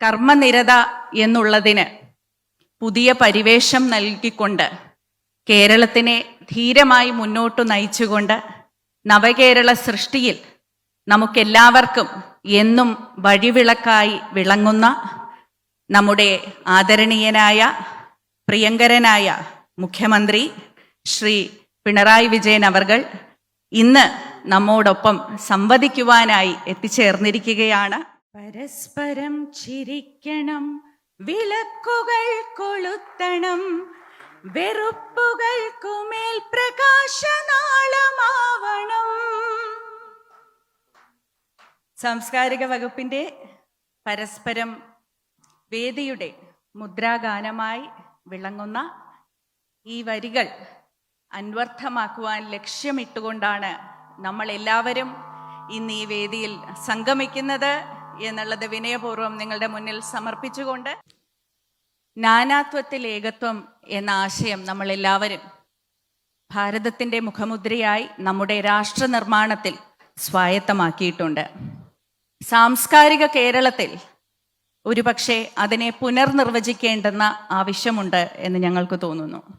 കർമ്മനിരത എന്നുള്ളതിന് പുതിയ പരിവേഷം നൽകിക്കൊണ്ട് കേരളത്തിനെ ധീരമായി മുന്നോട്ട് നയിച്ചുകൊണ്ട് നവകേരള സൃഷ്ടിയിൽ നമുക്കെല്ലാവർക്കും എന്നും വഴിവിളക്കായി വിളങ്ങുന്ന നമ്മുടെ ആദരണീയനായ പ്രിയങ്കരനായ മുഖ്യമന്ത്രി ശ്രീ പിണറായി വിജയൻ അവർകൾ ഇന്ന് നമ്മോടൊപ്പം സംവദിക്കുവാനായി എത്തിച്ചേർന്നിരിക്കുകയാണ്. പരസ്പരം ചിരിക്കണം വിളക്കുകൾ കൊളുത്തണം വെറുപ്പുകൾക്കുമേൽ പ്രകാശനാളമാവണം. സാംസ്കാരിക വകുപ്പിന്റെ പരസ്പരം വേദിയുടെ മുദ്രാഗാനമായി വിളങ്ങുന്ന ഈ വരികൾ അന്വർത്ഥമാക്കുവാൻ ലക്ഷ്യമിട്ടുകൊണ്ടാണ് നമ്മൾ എല്ലാവരും ഇന്ന് ഈ വേദിയിൽ സംഗമിക്കുന്നത്. എന്നുള്ളത് വിനയപൂർവം നിങ്ങളുടെ മുന്നിൽ സമർപ്പിച്ചുകൊണ്ട് നാനാത്വത്തിൽ ഏകത്വം എന്ന ആശയം നമ്മൾ എല്ലാവരും ഭാരതത്തിന്റെ മുഖമുദ്രയായി നമ്മുടെ രാഷ്ട്ര നിർമ്മാണത്തിൽ സ്വായത്തമാക്കിയിട്ടുണ്ട്. സാംസ്കാരിക കേരളത്തിൽ ഒരുപക്ഷെ അതിനെ പുനർനിർവചിക്കേണ്ടെന്ന ആവശ്യമുണ്ട് എന്ന് ഞങ്ങൾക്ക് തോന്നുന്നു.